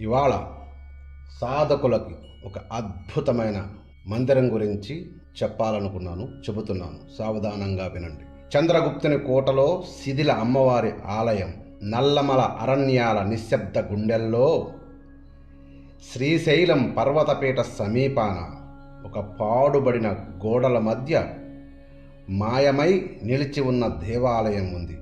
ఇవాళ సాధకులకి ఒక అద్భుతమైన మందిరం గురించి చెప్పాలనుకున్నాను చెబుతున్నాను. సావధానంగా వినండి. చంద్రగుప్తుని కోటలో శిథిల అమ్మవారి ఆలయం నల్లమల అరణ్యాల నిశ్శబ్ద గుండెల్లో శ్రీశైలం పర్వతపీఠ సమీపాన ఒక పాడుబడిన గోడల మధ్య మాయమై నిలిచి ఉన్న దేవాలయం ఉంది.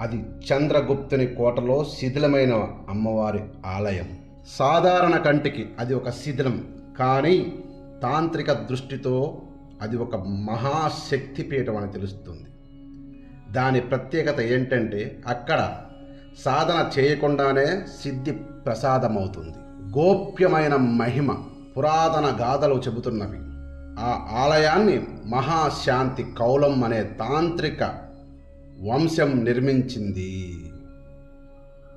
అది చంద్రగుప్తుని కోటలో శిథిలమైన అమ్మవారి ఆలయం. సాధారణ కంటికి అది ఒక శిథిలం కానీ తాంత్రిక దృష్టితో అది ఒక మహాశక్తి పీఠం అని తెలుస్తుంది. దాని ప్రత్యేకత ఏంటంటే అక్కడ సాధన చేయకుండానే సిద్ధి ప్రసాదమవుతుంది. గోప్యమైన మహిమ పురాతన గాథలు చెబుతున్నవి. ఆ ఆలయాన్ని మహాశాంతి కౌలం అనే తాంత్రిక వంశం నిర్మించింది.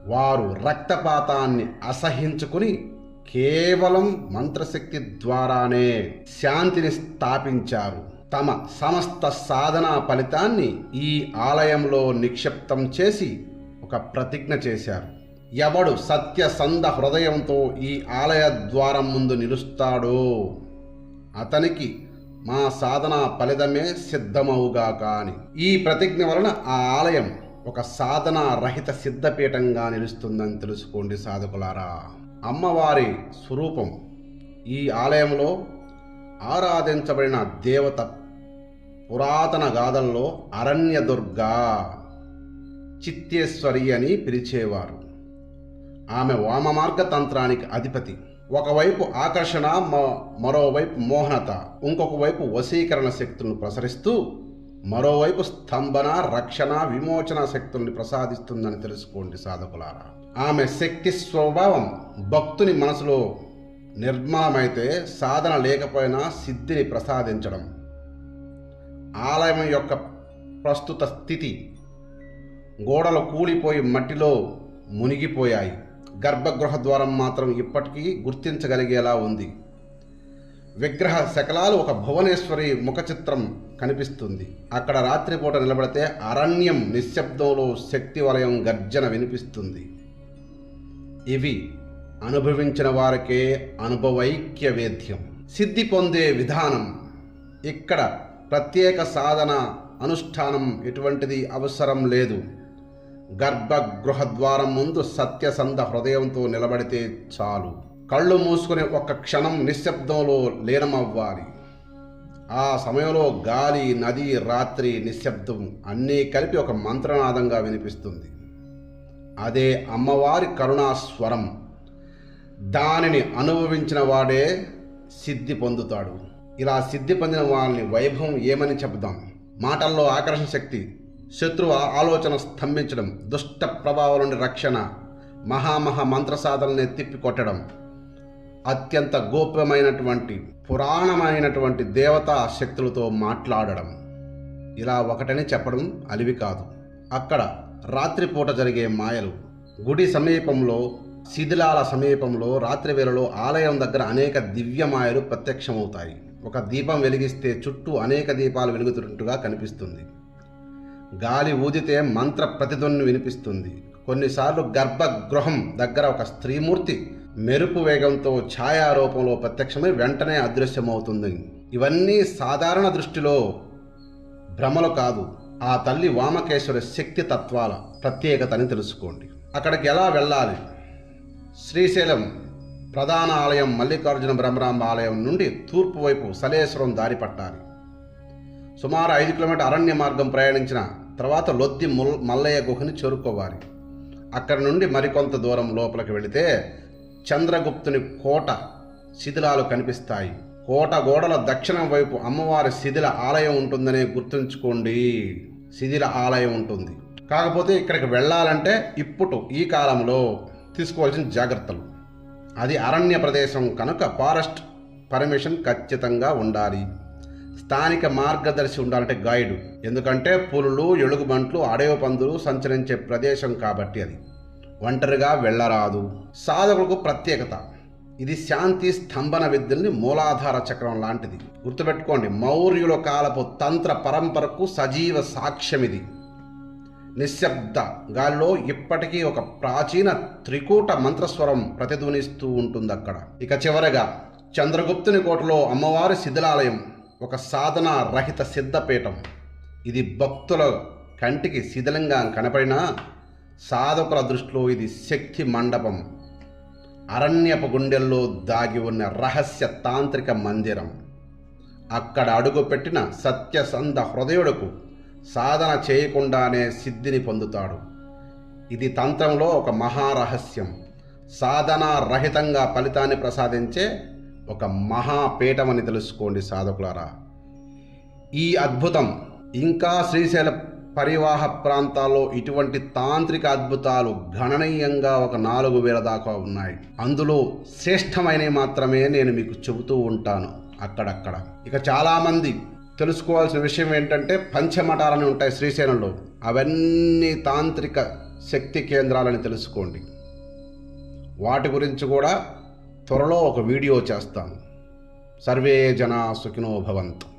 వారు రక్తపాతాన్ని అసహించుకుని కేవలం మంత్రశక్తి ద్వారానే శాంతిని స్థాపించారు. తమ సమస్త సాధనా ఫలితాన్ని ఈ ఆలయంలో నిక్షిప్తం చేసి ఒక ప్రతిజ్ఞ చేశారు. ఎవడు సత్యసంధ హృదయంతో ఈ ఆలయ ద్వారం ముందు నిలుస్తాడో అతనికి మా సాధన ఫలితమే సిద్ధమవుగాక అని. ఈ ప్రతిజ్ఞ వలన ఆ ఆలయం ఒక సాధన రహిత సిద్ధపీఠంగా నిలుస్తుందని తెలుసుకోండి సాధకులారా. అమ్మవారి స్వరూపం ఈ ఆలయంలో ఆరాధించబడిన దేవత పురాతన గాథల్లో అరణ్యదుర్గ చిత్తేశ్వరి అని పిలిచేవారు. ఆమె వామమార్గ తంత్రానికి అధిపతి. ఒకవైపు ఆకర్షణ మ- మరోవైపు మోహనత ఇంకొక వైపు వశీకరణ శక్తులను ప్రసరిస్తూ మరోవైపు స్తంభన రక్షణ విమోచన శక్తుల్ని ప్రసాదిస్తుందని తెలుసుకోండి సాధకులారా. ఆమె శక్తి స్వభావం భక్తుని మనసులో నిర్మలమైతే సాధన లేకపోయినా సిద్ధిని ప్రసాదించడం. ఆలయం యొక్క ప్రస్తుత స్థితి గోడలు కూలిపోయి మట్టిలో మునిగిపోయాయి. గర్భగృహ ద్వారం మాత్రం ఇప్పటికీ గుర్తించగలిగేలా ఉంది. విగ్రహ శకలాలు ఒక భువనేశ్వరి ముఖ చిత్రం కనిపిస్తుంది. అక్కడ రాత్రిపూట నిలబడితే అరణ్యం నిశ్శబ్దంలో శక్తి వలయం గర్జన వినిపిస్తుంది. ఇవి అనుభవించిన వారికే అనుభవైక్య వేద్యం. సిద్ధి పొందే విధానం. ఇక్కడ ప్రత్యేక సాధన అనుష్ఠానం ఎటువంటిది అవసరం లేదు. గర్భగృహద్వారం ముందు సత్యసంధ హృదయంతో నిలబడితే చాలు. కళ్ళు మూసుకుని ఒక్క క్షణం నిశ్శబ్దంలో లీనమవ్వాలి. ఆ సమయంలో గాలి నది రాత్రి నిశ్శబ్దం అన్నీ కలిపి ఒక మంత్రనాదంగా వినిపిస్తుంది. అదే అమ్మవారి కరుణాస్వరం. దానిని అనుభవించిన వాడే సిద్ధి పొందుతాడు. ఇలా సిద్ధి పొందిన వాళ్ళని వైభవం ఏమని చెబుదాం? మాటల్లో ఆకర్షణ శక్తి శత్రువు ఆలోచన స్తంభించడం దుష్ట ప్రభావాల నుండి రక్షణ మహామహా మంత్ర సాధనని తిప్పికొట్టడం అత్యంత గోప్యమైనటువంటి పురాణమైనటువంటి దేవతా శక్తులతో మాట్లాడడం. ఇలా ఒకటని చెప్పడం అలివి కాదు. అక్కడ రాత్రిపూట జరిగే మాయలు గుడి సమీపంలో శిథిలాల సమీపంలో రాత్రి వేళలో ఆలయం దగ్గర అనేక దివ్య మాయలు ప్రత్యక్షమవుతాయి. ఒక దీపం వెలిగిస్తే చుట్టూ అనేక దీపాలు వెలుగుతున్నట్టుగా కనిపిస్తుంది. గాలి ఊదితే మంత్ర ప్రతిధ్వని వినిపిస్తుంది. కొన్నిసార్లు గర్భగృహం దగ్గర ఒక స్త్రీమూర్తి మెరుపు వేగంతో ఛాయారూపంలో ప్రత్యక్షమై వెంటనే అదృశ్యమవుతుంది. ఇవన్నీ సాధారణ దృష్టిలో భ్రమలు కాదు. ఆ తల్లి వామకేశ్వరి శక్తి తత్వాల ప్రత్యేకతని తెలుసుకోండి. అక్కడికి ఎలా వెళ్ళాలి? శ్రీశైలం ప్రధాన ఆలయం మల్లికార్జున బ్రహ్మరాంబ ఆలయం నుండి తూర్పు వైపు సలేశ్వరం దారి పట్టాలి. సుమారు ఐదు కిలోమీటర్ అరణ్య మార్గం ప్రయాణించిన తర్వాత లొద్ది ముల్ మల్లయ్య గుహని చేరుకోవాలి. అక్కడ నుండి మరికొంత దూరం లోపలికి వెళితే చంద్రగుప్తుని కోట శిథిలాలు కనిపిస్తాయి. కోట గోడల దక్షిణం వైపు అమ్మవారి శిథిల ఆలయం ఉంటుందనే గుర్తుంచుకోండి. శిథిల ఆలయం ఉంటుంది. కాకపోతే ఇక్కడికి వెళ్ళాలంటే ఇప్పుడు ఈ కాలంలో తీసుకోవాల్సిన జాగ్రత్తలు. అది అరణ్య ప్రదేశం కనుక ఫారెస్ట్ పర్మిషన్ ఖచ్చితంగా ఉండాలి. స్థానిక మార్గదర్శి ఉండాలంటే గైడు. ఎందుకంటే పులులు ఎలుగుబంట్లు అడవి పందులు సంచరించే ప్రదేశం కాబట్టి అది. ఒంటరిగా వెళ్ళరాదు. సాధకులకు ప్రత్యేకత. ఇది శాంతి స్తంభన విద్యల్ని మూలాధార చక్రం లాంటిది. గుర్తుపెట్టుకోండి మౌర్యుల కాలపు తంత్ర పరంపరకు సజీవ సాక్ష్యం ఇది నిశ్శబ్ద గాల్లో ఇప్పటికీ ఒక ప్రాచీన త్రికూట మంత్రస్వరం ప్రతిధ్వనిస్తూ ఉంటుంది అక్కడ ఇక చివరగా చంద్రగుప్తుని కోటలో అమ్మవారి శిథిలాలయం ఒక సాధన రహిత సిద్ధపీఠం. ఇది భక్తుల కంటికి శిథిలంగా కనపడినా సాధకుల దృష్టిలో ఇది శక్తి మండపం. అరణ్యపు గుండెల్లో దాగి ఉన్న రహస్య తాంత్రిక మందిరం. అక్కడ అడుగుపెట్టిన సత్యసంధ హృదయుడుకు సాధన చేయకుండానే సిద్ధిని పొందుతాడు. ఇది తంత్రంలో ఒక మహారహస్యం. సాధన రహితంగా ఫలితాన్ని ప్రసాదించే ఒక మహాపీఠమని తెలుసుకోండి సాధకులారా. ఈ అద్భుతం ఇంకా శ్రీశైల పరివాహ ప్రాంతాల్లో ఇటువంటి తాంత్రిక అద్భుతాలు గణనీయంగా ఒక నాలుగు వేల దాకా ఉన్నాయి. అందులో శ్రేష్టమైనవి మాత్రమే నేను మీకు చెబుతూ ఉంటాను అక్కడక్కడ. ఇక చాలామంది తెలుసుకోవాల్సిన విషయం ఏంటంటే పంచమఠాలని ఉంటాయి శ్రీశైలంలో. అవన్నీ తాంత్రిక శక్తి కేంద్రాలని తెలుసుకోండి. వాటి గురించి కూడా త్వరలో ఒక వీడియో చేస్తాను. సర్వే జనా సుఖినో భవంతు.